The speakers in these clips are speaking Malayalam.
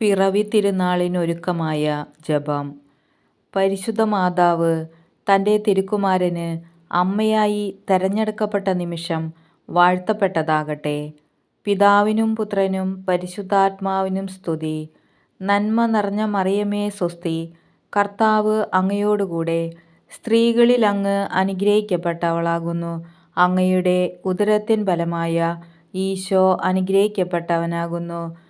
പിറവി തിരുനാളിനൊരുക്കമായ ജപം. പരിശുദ്ധ മാതാവ് തന്റെ തിരുക്കുമാരന് അമ്മയായി തെരഞ്ഞെടുക്കപ്പെട്ട നിമിഷം വാഴ്ത്തപ്പെട്ടതാകട്ടെ. പിതാവിനും പുത്രനും പരിശുദ്ധാത്മാവിനും സ്തുതി. നന്മ നിറഞ്ഞ മറിയമേ സ്വസ്തി. കർത്താവ് അങ്ങയോടുകൂടെ സ്ത്രീകളിൽ അങ്ങ് അനുഗ്രഹിക്കപ്പെട്ടവളാകുന്നു. അങ്ങയുടെ ഉദരത്തിൻ ഫലമായ ഈശോ അനുഗ്രഹിക്കപ്പെട്ടവനാകുന്നു.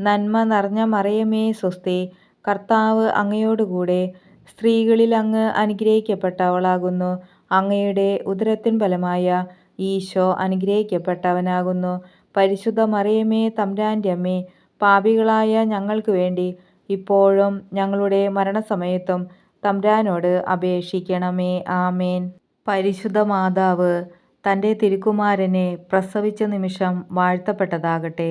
നന്മ നിറഞ്ഞ മറിയമേ സ്വസ്തി. കർത്താവ് അങ്ങയോടുകൂടെ സ്ത്രീകളിൽ അങ്ങ് അനുഗ്രഹിക്കപ്പെട്ടവളാകുന്നു. അങ്ങയുടെ ഉദരത്തിൻ ഫലമായ ഈശോ അനുഗ്രഹിക്കപ്പെട്ടവനാകുന്നു. പരിശുദ്ധ മറിയമേ തമ്പ്രാന്റെ അമ്മേ പാപികളായ ഞങ്ങൾക്ക് വേണ്ടി ഇപ്പോഴും ഞങ്ങളുടെ മരണസമയത്തും തമ്പ്രാനോട് അപേക്ഷിക്കണമേ. ആമേൻ. പരിശുദ്ധ മാതാവ് തന്റെ തിരുക്കുമാരനെ പ്രസവിച്ച നിമിഷം വാഴ്ത്തപ്പെട്ടതാകട്ടെ.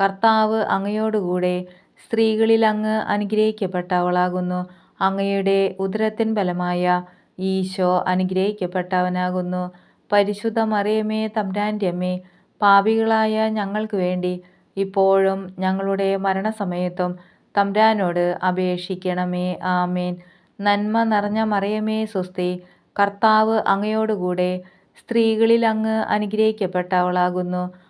കർത്താവ് അങ്ങയോടുകൂടെ സ്ത്രീകളിൽ അങ്ങ് അനുഗ്രഹിക്കപ്പെട്ടവളാകുന്നു. അങ്ങയുടെ ഉദരത്തിൻ ഫലമായ ഈശോ അനുഗ്രഹിക്കപ്പെട്ടവനാകുന്നു. പരിശുദ്ധ മറിയമേ തമ്പുരാന്റെ അമ്മേ പാപികളായ ഞങ്ങൾക്ക് വേണ്ടി ഇപ്പോഴും ഞങ്ങളുടെ മരണസമയത്തും തമ്പ്രാനോട് അപേക്ഷിക്കണമേ. ആമേൻ. നന്മ നിറഞ്ഞ മറിയമേ സുസ്തി കർത്താവ് അങ്ങയോടുകൂടെ സ്ത്രീകളിൽ അങ്ങ് അനുഗ്രഹിക്കപ്പെട്ടവളാകുന്നു.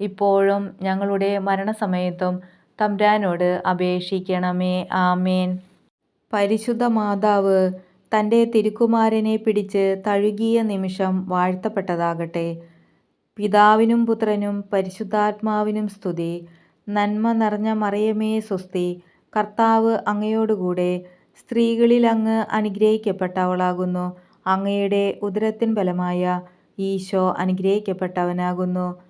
ഇപ്പോഴും ഞങ്ങളുടെ മരണസമയത്തും തമ്പുരാനോട് അപേക്ഷിക്കണമേ. ആമേൻ. പരിശുദ്ധ മാതാവ് തന്റെ തിരുക്കുമാരനെ പിടിച്ച് തഴുകിയ നിമിഷം വാഴ്ത്തപ്പെട്ടതാകട്ടെ. പിതാവിനും പുത്രനും പരിശുദ്ധാത്മാവിനും സ്തുതി. നന്മ നിറഞ്ഞ മറിയമേ സ്വസ്തി. കർത്താവ് അങ്ങയോടുകൂടെ സ്ത്രീകളിൽ അങ്ങ് അനുഗ്രഹിക്കപ്പെട്ടവളാകുന്നു. അങ്ങയുടെ ഉദരത്തിൻ ബലമായ ഈശോ അനുഗ്രഹിക്കപ്പെട്ടവനാകുന്നു.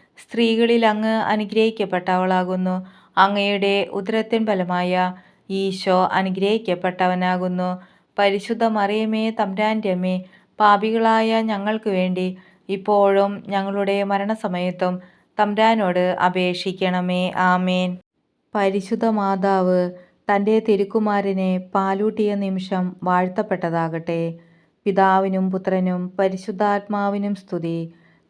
സ്ത്രീകളിൽ അങ്ങ് അനുഗ്രഹിക്കപ്പെട്ടവളാകുന്നു. അങ്ങയുടെ ഉദരത്തിൻ ഫലമായ ഈശോ അനുഗ്രഹിക്കപ്പെട്ടവനാകുന്നു. പരിശുദ്ധ മറിയമേ തമ്പ്രാന്റെ അമ്മേ പാപികളായ ഞങ്ങൾക്ക് വേണ്ടി ഇപ്പോഴും ഞങ്ങളുടെ മരണസമയത്തും തമ്പ്രാനോട് അപേക്ഷിക്കണമേ. ആമേൻ. പരിശുദ്ധ മാതാവ് തന്റെ തിരുക്കുമാരനെ പാലൂട്ടിയ നിമിഷം വാഴ്ത്തപ്പെട്ടതാകട്ടെ. പിതാവിനും പുത്രനും പരിശുദ്ധാത്മാവിനും സ്തുതി.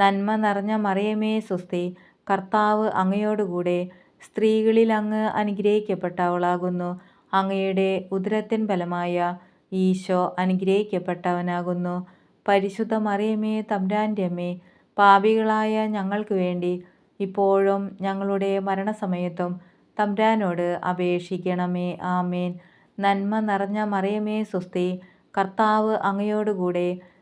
നന്മ നിറഞ്ഞ മറിയമേ സുസ്തി കർത്താവ് അങ്ങയോടുകൂടെ സ്ത്രീകളിൽ അങ്ങ് അനുഗ്രഹിക്കപ്പെട്ടവളാകുന്നു. അങ്ങയുടെ ഉദരത്തിൻ ഫലമായ ഈശോ അനുഗ്രഹിക്കപ്പെട്ടവനാകുന്നു. പരിശുദ്ധ മറിയമേ തമ്പുരാന്റെ പാപികളായ ഞങ്ങൾക്ക് വേണ്ടി ഇപ്പോഴും ഞങ്ങളുടെ മരണസമയത്തും തമ്പ്രാനോട് അപേക്ഷിക്കണമേ. ആമേൻ. നന്മ നിറഞ്ഞ മറിയമേ സുസ്തി കർത്താവ് അങ്ങയോടുകൂടെ